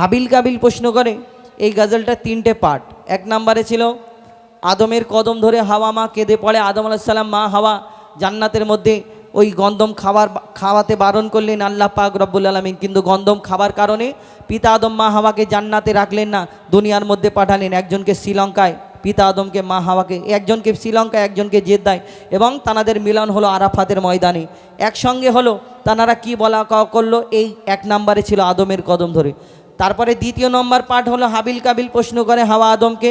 হাবিল কাবিল প্রশ্ন করে, এই গজলটা তিনটে পার্ট এক নম্বরে ছিল, আদমের কদম ধরে হাওয়া মা কেঁদে পড়ে, আদম আলাইসাল্লাম মা হাওয়া জান্নাতের মধ্যে ওই গন্দম খাবার খাওয়াতে বারণ করলেন, আল্লাহ পাক রব্বুল আলমিন। কিন্তু গন্দম খাবার কারণে পিতা আদম মা হাওয়াকে জান্নাতে রাখলেন না, দুনিয়ার মধ্যে পাঠালেন। একজনকে শ্রীলঙ্কায়, পিতা আদমকে মা হাওয়াকে, একজনকে শ্রীলঙ্কায়, একজনকে জেদ্দায়। এবং তানাদের মিলন হলো আরাফাতের ময়দানে। একসঙ্গে হলো, তানারা কি বলা করল, এই এক নম্বরে ছিল আদমের কদম ধরে। তারপরে দ্বিতীয় নম্বর পাঠ হলো হাবিল কাবিল প্রশ্ন করে হাওয়া আদমকে।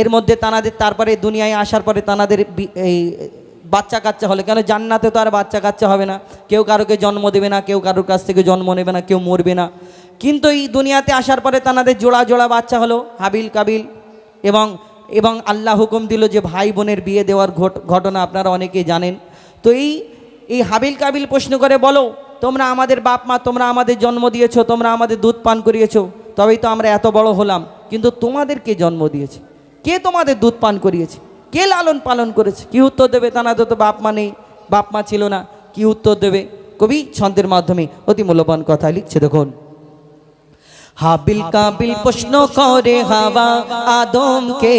এর মধ্যে তানাদের তারপরে দুনিয়ায় আসার পরে তানাদের এই বাচ্চা কাচ্চা হলে। কেন জান্নাতে তো আর বাচ্চা কাচ্চা হবে না। কেউ কারোকে জন্ম দেবে না, কেউ কারোর কাছ থেকে জন্ম নেবে না, কেউ মরবে না। কিন্তু এই দুনিয়াতে আসার পরে তানাদের জোড়া জোড়া বাচ্চা হলো হাবিল কাবিল এবং এবং আল্লাহ হুকুম দিল যে ভাই বোনের বিয়ে দেওয়ার ঘটনা আপনারা অনেকেই জানেন। তো এই এই হাবিল কাবিল প্রশ্ন করে বলো তোমরা আমাদের বাপ মা, তোমরা আমাদের জন্ম দিয়েছ, তোমরা আমাদের দুধ পান করিয়েছো, তবেই তো আমরা এত বড় হলাম। কিন্তু তোমাদের কে জন্ম দিয়েছে? কে তোমাদের দুধ পান করিয়েছে? কে লালন পালন করেছে? কি উত্তর দেবে তানাদের তো বাপ মা নেই, বাপ মা ছিল না। কি উত্তর দেবে? কবি ছন্দের মাধ্যমে অতি মূল্যবান কথা লিখছে দেখুন। হাবিল কাবিল প্রশ্ন করে হাওয়া আদমকে।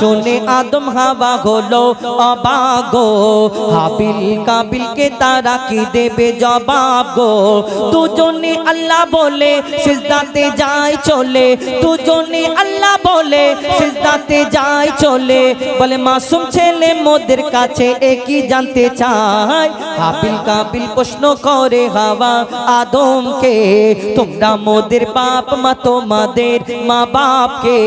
শুনে আদম হাওয়া হলো অবাগো হাবিল কাবিলকে তারা কি দেবে জবাব গো? দুজনে আল্লাহ বলে, সিজদাতে যায় চলে। দুজনে আল্লাহ বলে, সিজদাতে যায় চলে। বলে, মাসুম ছেলে মোদের কাছে একই জানতে চায়? হাবিল কাবিল প্রশ্ন করে হাওয়া আদমকে, তোমরা মোদের বাপ মা, তোমাদের মা বাপকে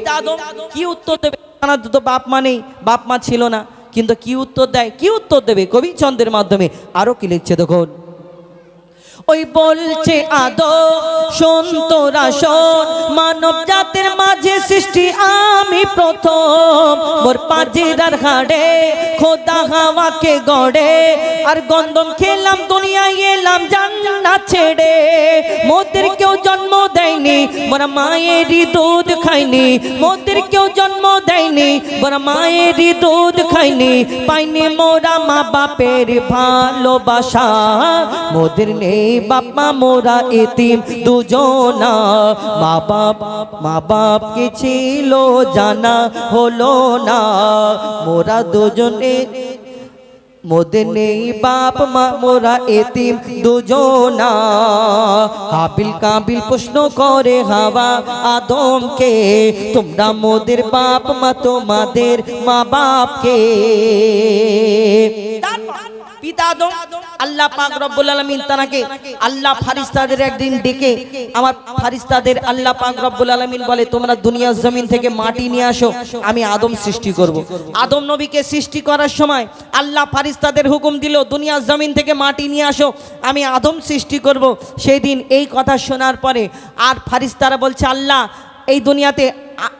পিতা আদম কি উত্তর দেবে? তার তো বাপ মা নেই, বাপ মা ছিল না, কিন্তু কি উত্তর দেয়? কি উত্তর দেবে? কবি চন্দ্রের মাধ্যমে আরও কি লিখছে দেখুন। ওই বলছে আদো শোন তোরা শোন মানব জাতের মাঝে সৃষ্টি আমি প্রথম। মোর পাজিরার হাড়ে খোদা হাওয়াকে গড়ে, আর গন্ধম খেলাম, দুনিয়ায় এলাম জান্নাত ছেড়ে। মোদের কেউ জন্ম দেয়নি, মোরা মায়েরই দুধ খাইনি। মোদের কেউ জন্ম দেয়নি, মোরা মায়েরই দুধ খাইনি। পাইনি মোরা মা বাপের ভালোবাসা, মোদের নেই বাপমা মোরা এতিম দুজনা। মা বাপ মা বাপ কে ছিল জানা হলো না। মোরা দুজনে মোদের নেই বাপ, মা মোরা এতিম দুজনা। হাবিল কাবিল প্রশ্ন করে হাওয়া আদমকে, তোমরা মোদের বাপ, মা তোমাদের মা বাপকে। পিতা আদম আল্লাহ পাক রব্বুল আলামিন তানাকে আল্লাহ ফারিস্তাদের একদিন ডেকে আমার ফারিস্তাদের আল্লাহ পাক রব্বুল আলামিন বলে, তোমরা দুনিয়ার জমিন থেকে মাটি নিয়ে আসো, আমি আদম সৃষ্টি করব। আদম নবীকে সৃষ্টি করার সময় আল্লাহ ফারিস্তাদের হুকুম দিল, দুনিয়ার জমিন থেকে মাটি নিয়ে আসো, আমি আদম সৃষ্টি করব। সেই দিন এই কথা শোনার পরে আর ফারিস্তারা বলছে, আল্লাহ, এই দুনিয়াতে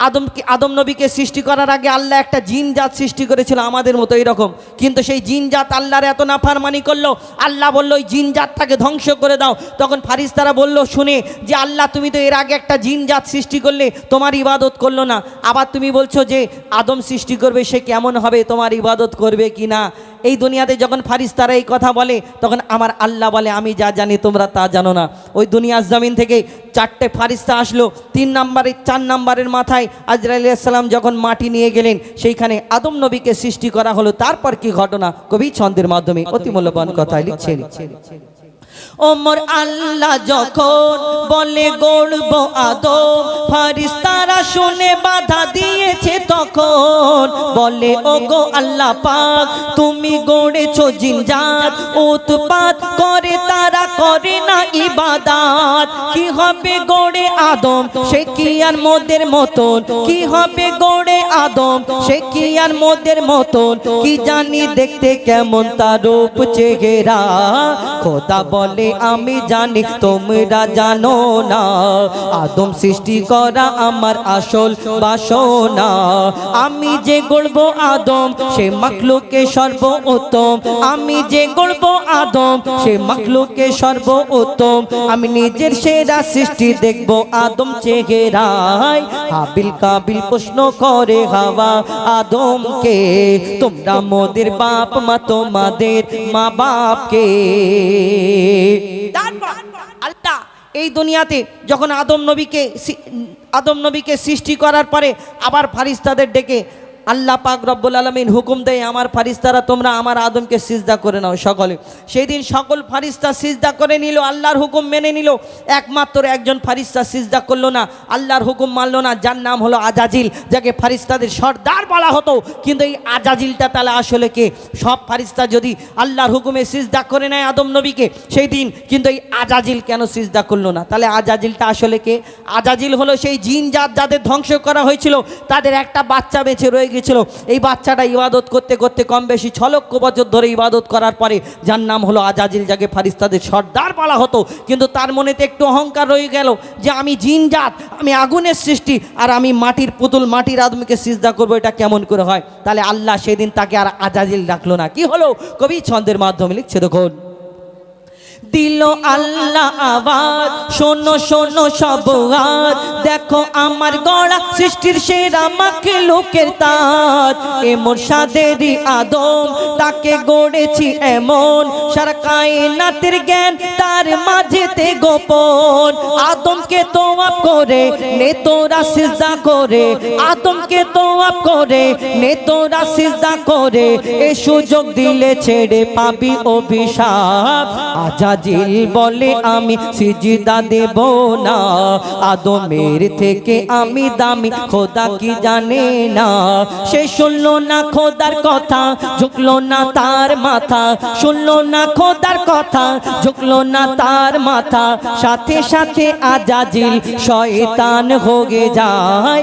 আদমকে আদম নবীকে সৃষ্টি করার আগে আল্লাহ একটা জিন জাত সৃষ্টি করেছিল আমাদের মতো এরকম। কিন্তু সেই জিন জাত আল্লাহর এত নাফারমানি করল, আল্লাহ বলল, ওই জিন জাতটাকে ধ্বংস করে দাও। তখন ফারিস্তারা বলল, শুনে যে আল্লাহ, তুমি তো এর আগে একটা জিন জাত সৃষ্টি করলে, তোমার ইবাদত করল না। আবার তুমি বলছো যে, আদম সৃষ্টি করবে, সে কেমন হবে? তোমার ইবাদত করবে কি না? এই দুনিয়াতে যখন ফারিস্তারা এই কথা বলে তখন আমার আল্লাহ বলে আমি যা জানি তোমরা তা জানো না। ওই দুনিয়ার জমিন থেকে চারটে ফারিস্তা আসলো তিন নম্বরের চার নম্বরের মাথায় আজরাইল ইসলাম যখন মাটি নিয়ে গেলেন সেইখানে আদম নবীকে সৃষ্টি করা হলো। তারপর কি ঘটনা? কবি ছন্দের মাধ্যমে অতি মূল্যবান কথায় লিখছেন। ওমর আল্লাহ যখন বলে গড়ব আদম ফারিস্তারা শুনে বাধা দিয়েছে তখন বলে ও গো আল্লাহ পাক, তুমি গড়েছো জিনজাত উৎপাত করে তারা করে না ইবাদাত। কি হবে গড়ে আদম? সে কি আর মোদের মতন? কি হবে গড়ে আদম? সে কি আর মোদের মতন? কি জানি দেখতে কেমন তার রূপ চেহারা। খোদা বলে, আমি জানি তোমরা জানো না। আদম সৃষ্টি করা আমার আসল বাসনা। আমি যে গড়ব আদম, সে মাখলুকে সর্ব উত্তম আমি যে গড়ব আদম, সে মাখলুকে সর্ব উত্তম আমি নিজের সেরা সৃষ্টি দেখব আদম চেহারায়। হাবিল কাবিল প্রশ্ন করে হাওয়া আদমকে, তোমরা মোদের বাপ মা, তোমাদের মা বাপকে। আল্লাহ এই দুনিয়াতে যখন আদম নবীকে আদম নবীকে সৃষ্টি করার পরে আবার ফারিস্তাদের ডেকে আল্লাহ পাক রব্বুল আলমিন হুকুম দেয়, আমার ফারিস্তারা তোমরা আমার আদমকে সিজদা করে নাও সকলে। সেই দিন সকল ফারিস্তা সিজদা করে নিল, আল্লাহর হুকুম মেনে নিল। একমাত্র একজন ফারিস্তা সিজদা করল না, আল্লাহর হুকুম মানলো না, যার নাম হলো আজাজিল, যাকে ফারিস্তাদের সর্দার বলা হতো। কিন্তু এই আজাজিলটা তাহলে আসলে কে? সব ফারিস্তা যদি আল্লাহর হুকুমে সিজদা করে নেয় আদম নবীকে, সেই দিন কিন্তু এই আজাজিল কেন সিজদা করল না? তাহলে আজাজিলটা আসলে কে? আজাজিল হলো সেই জিন জাত যাদের ধ্বংস করা হয়েছিল, তাদের একটা বাচ্চা বেঁচে রয়ে গেছিল এই বাচ্চাটা ইবাদত করতে করতে কম বেশি ছ লক্ষ বছর ধরে ইবাদত করার পরে যার নাম হলো আজাজিল, যাকে ফারিস্তাদের সর্দার বলা হতো। কিন্তু তার মনেতে একটু অহংকার রয়ে গেল যে আমি জিন জাত, আমি আগুনের সৃষ্টি আর আমি মাটির পুতুল, মাটির আদমিকে সিজদা করব, এটা কেমন করে হয়? তাহলে আল্লাহ সেদিন তাকে আর আজাজিল রাখল না। কি হলো? কবি ছন্দের মাধ্যমে লিখছে, দেখুন। দিল আল্লাহ আওয়াজ। শোনো শোনো সব আজ দেখো আমার গড়া সৃষ্টির সেরা মাকে লোকের তাজ। এ মোরসাদেরই আদম, তাকে গড়েছি এমন। সারা কায়নাতের জ্ঞান তার মাঝেতে গোপন। আদমকে তোয়াপ করে নে তোরা সিজদা করে। আদমকে তোয়াপ করে নে তোরা সিজদা করে। এ সুযোগ দিলে ছেড়ে পাবি অভিশাপ। আজাজিল বলে আমি সিজিদা দেব না। আদমের থেকে আমি দামি, খোদা কি জানে না। সে শুনলো না খোদার কথা, ঝুঁকলো না তার মাথা। শুনলো না খোদার কথা, ঝুঁকলো না তার মাথা। সাথে সাথে আজাজিল শয়তান হয়ে যায়।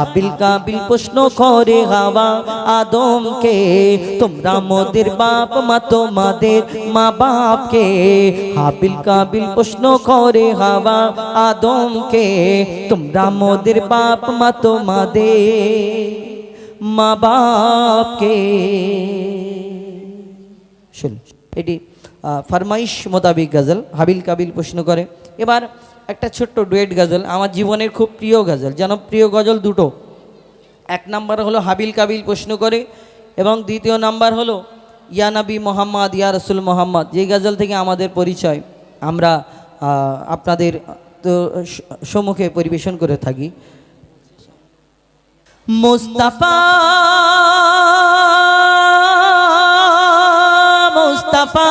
হাবিল কাবিল প্রশ্ন করে হাওয়া আদমকে, তোমরা মোদের বাপ মা, তোমাদের মা বাপকে। হাবিল কাবিল প্রশ্ন করে হাওয়া আদমকে, তোমরা মোদের বাপ মা, তোমাদের মা বাপকে। শুন এটি ফরমাইশ মোতাবিক গজল, হাবিল কাবিল প্রশ্ন করে। এবার একটা ছোট্ট ডুয়েট গজল, আমার জীবনের খুব প্রিয় গজল জনপ্রিয় গজল দুটো। এক নাম্বার হলো হাবিল কাবিল প্রশ্ন করে, এবং দ্বিতীয় নাম্বার হলো, ইয়া নবী মোহাম্মদ, ইয়া রসুল মোহাম্মদ, যে গজল থেকে আমাদের পরিচয়, আমরা আপনাদের তো সম্মুখে পরিবেশন করে থাকি। মুস্তাফা মুস্তাফা।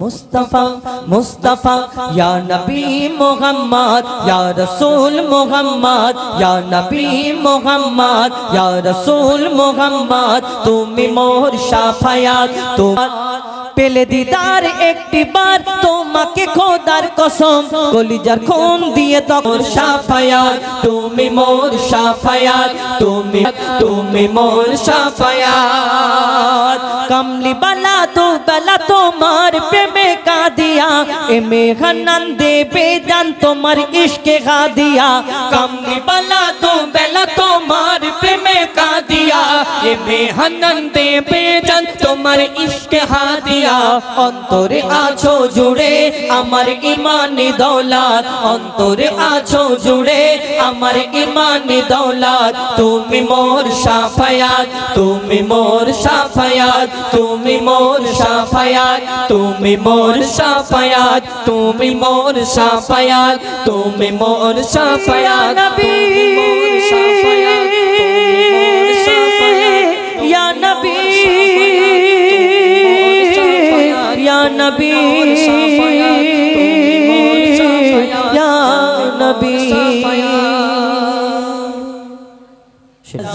মুস্তাফা, মুস্তফা, ইয়া নবী মোহাম্মদ, ইয়া রাসূল মোহাম্মদ, ইয়া নবী মোহাম্মদ, ইয়া রাসূল মোহাম্মদ, তুমি মোর শাফায়াত তোমার পেলে দিদার একটি বার তোমাকে খোদার কসম, কলিজার খুন দিয়ে তখন সাফায়ার। তুমি মোর সাফায়ার, তুমি তুমি মোর সাফায়ার। কামলি বালা তো বেলা তোমার প্রেমে কাদিয়া এ মেঘানন দেবে জান তোমার ইশকে গাদিয়া কমলি বালা তো বেলা তোমার প্রেমে কাদিয়া এ মেঘানন দেবে জান তোমার ইশকে হাদিয়া অন্তরে আছো জুড়ে আমার ইমানি দৌলত অন্তরে আছো জুড়ে আমার ইমানি দৌলত তুমি মোর সাফায়াত তুমি মোর সাফায়াত তুমি মোর সাফায়াত তুমি মোর সাফায়াত তুমি মোর সাফায়াত তুমি মোর সাফায়াত নবী ইয়া নবী ইয়া নবী ইয়া নবী।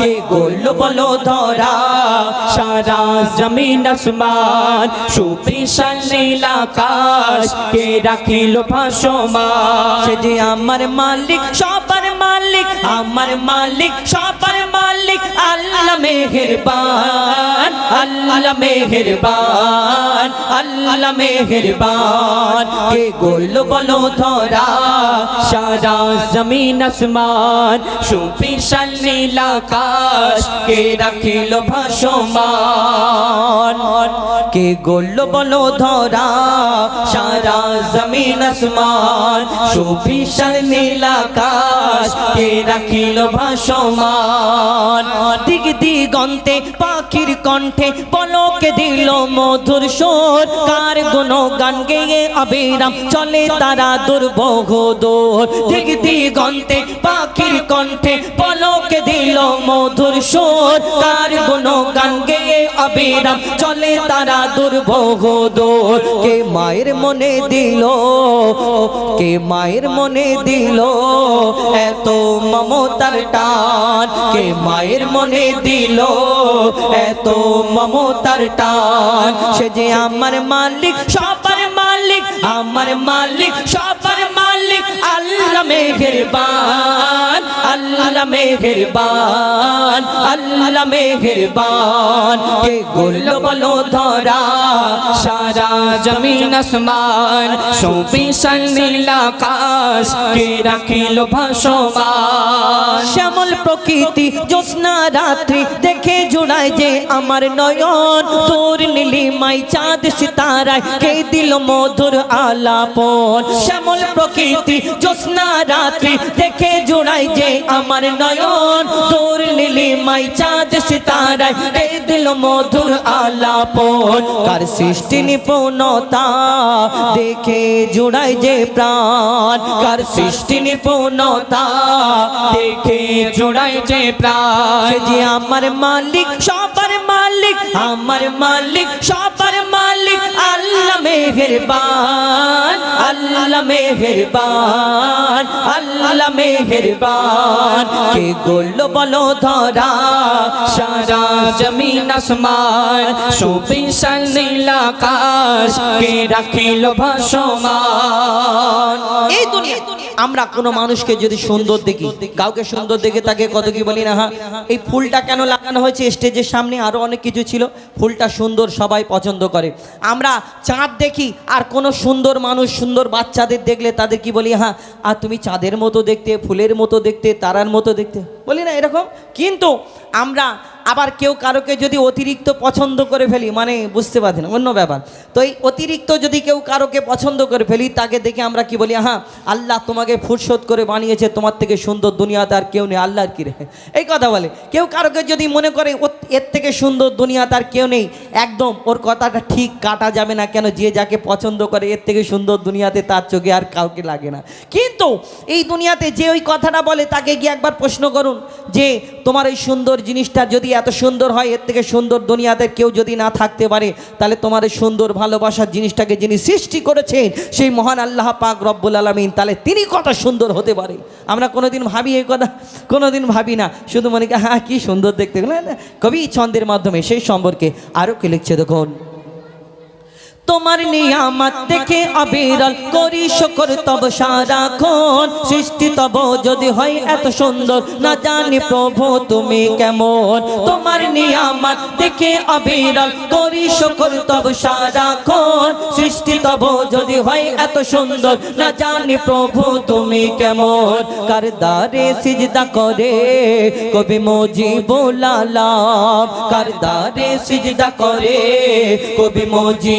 কে গোল বলো ধরা? সারা জমিন আসমান, সুবিশাল নীল আকাশ, কে রাখিল ভাসমান? যে আমার মালিক, সবার মালিক, আমার মালিক, সবার মালিক, আল্লাহ মেহেরবান আল্লাহ মেহেরবান আল্লাহ মেহেরবান। কে গোল বলো ধরা? সারা জমিন আসমান, সুবিশাল নীল আকাশ, কে রাখিল ভাসমান? কে গোল বলো ধরা সারা জমিন আসমান? সুবিশাল নীল আকাশ, কে রাখিল ভাসমান? দিগ দিগন্তে পাখির কণ্ঠে পলকে দিল মধুর সুর। কার গুণ গান গেয়ে অবিরাম চলে তারা দুর্বহ দোর। দিগ দিগন্তে পাখির কণ্ঠে পলকে দিল মধুর সুর গুণ গান গেয়ে অবিরাম, চলে তারা দুর্বহ দোর। কে মায়ের মনে দিল, কে মায়ের মনে দিল এত মমতার টান? কে মায়ের মনে দিল এত মমতার টান? সে যে আমার মালিক, সবার মালিক, আমার মালিক, সবার মালিক, আল্লাহ মেহেরবান আল্লাহ মেহেরবান আল্লাহ মেহেরবান। কে গোল বলো ধরা, সারা জমিন আসমান সুবিশাল আকাশ, কে রাখিল ভাসমান। শ্যামল প্রকৃতি, জ্যোৎস্না রাত্রি দেখে জোড়ায় যে আমার নয়ন। তোর নীলিমাই চাঁদ সিতারায় কে দিল মধুর আলাপন। শ্যামল প্রকৃতি জ্যোৎস্না রাত্রি দেখে জোড়ায় যে আমার নয়ন। তোর নীলিমাই চাঁদ সিতারায় কে দিল মধুর আলাপন। কার সৃষ্টি নিপুণতা দেখে জোড়ায় যে প্রাণ। কার সৃষ্টি নিপুণতা দেখে জোড়ায় যে প্রাণ। যে আমার মালিক, সবার মালিক, আমার মালিক, সবার মালিক। আল্লাহ মেহেরবান আল্লাহ মেহেরবান আল্লাহ মেহেরবান। কে গোল বলো ধরা, সারা জমিন আসমান সুবিশাল নীল আকাশ, কে রাখিল ভাসমান। এই দুনিয়া, আমরা কোনো মানুষকে যদি সুন্দর দেখি, কাউকে সুন্দর দেখে তাকে কত কি বলি না হ্যাঁ? এই ফুলটা কেন লাগানো হয়েছে স্টেজের সামনে আরও অনেক কিছু ছিল। ফুলটা সুন্দর, সবাই পছন্দ করে। আমরা চাঁদ দেখি, আর কোনো সুন্দর মানুষ, সুন্দর বাচ্চাদের দেখলে তাদের কি বলি হ্যাঁ আর তুমি চাঁদের মতো দেখতে, ফুলের মতো দেখতে, তারার মতো দেখতে? বলি না, এরকম। কিন্তু আমরা আবার কেউ কারোকে যদি অতিরিক্ত পছন্দ করে ফেলি মানে বুঝতে পারছেন অন্য ব্যাপার। তো এই অতিরিক্ত যদি কেউ কারোকে পছন্দ করে ফেলি, তাকে দেখে আমরা কি বলি হ্যাঁ আল্লাহ তোমাকে ফুরসত করে বানিয়েছে, তোমার থেকে সুন্দর দুনিয়াতে আর কেউ নেই, আল্লাহর কি রে এই কথা বলে। কেউ কারোকে যদি মনে করে এর থেকে সুন্দর দুনিয়া তার কেউ নেই। একদম ওর কথাটা ঠিক কাটা যাবে না কেন? যে যাকে পছন্দ করে এর থেকে সুন্দর দুনিয়াতে তার চোখে আর কাউকে লাগে না। কিন্তু এই দুনিয়াতে যে ওই কথাটা বলে তাকে গিয়ে একবার প্রশ্ন করুন যে তোমার এই সুন্দর জিনিসটা যদি এত সুন্দর হয় এর থেকে সুন্দর দুনিয়াতে কেউ যদি না থাকতে পারে তাহলে তোমার এই সুন্দর ভালোবাসার জিনিসটাকে যিনি সৃষ্টি করেছেন সেই মহান আল্লাহ পাক রব্বুল আলমিন তাহলে তিনি কত সুন্দর হতে পারে? আমরা কোনোদিন ভাবি এই কথা কোনোদিন ভাবি না। শুধু মনে হ্যাঁ কী সুন্দর দেখতে। না, কবি ছন্দের মাধ্যমে সেই সম্পর্কে আরও কি লিখছে দেখুন। তোমার নিয়ামত দেখে অবিরল করি, শকর তব সারাক্ষণ সৃষ্টি তব যদি হয় এত সুন্দর, না জানি প্রভু তুমি কেমন। তোমার নিয়ামত দেখে অবিরল করি, শকর তব সারাক্ষণ সৃষ্টি তব যদি হয় এত সুন্দর, না জানি প্রভু তুমি কেমন। কার দারে সিজদা করে, কবি মজি বোলালাম কার দারে সিজদা করে, কবি মজি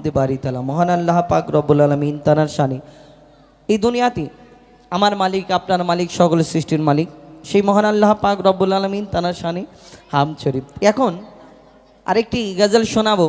হামদে বাড়ি তালা। মহান আল্লাহ পাক রব্বুল আলমিন তানার সানি এই দুনিয়াতে আমার মালিক, আপনার মালিক সকল সৃষ্টির মালিক, সেই মহান আল্লাহ পাক রব্বুল আলমিন তানার সানি হাম শরীফ। এখন আরেকটি গজল শোনাবো।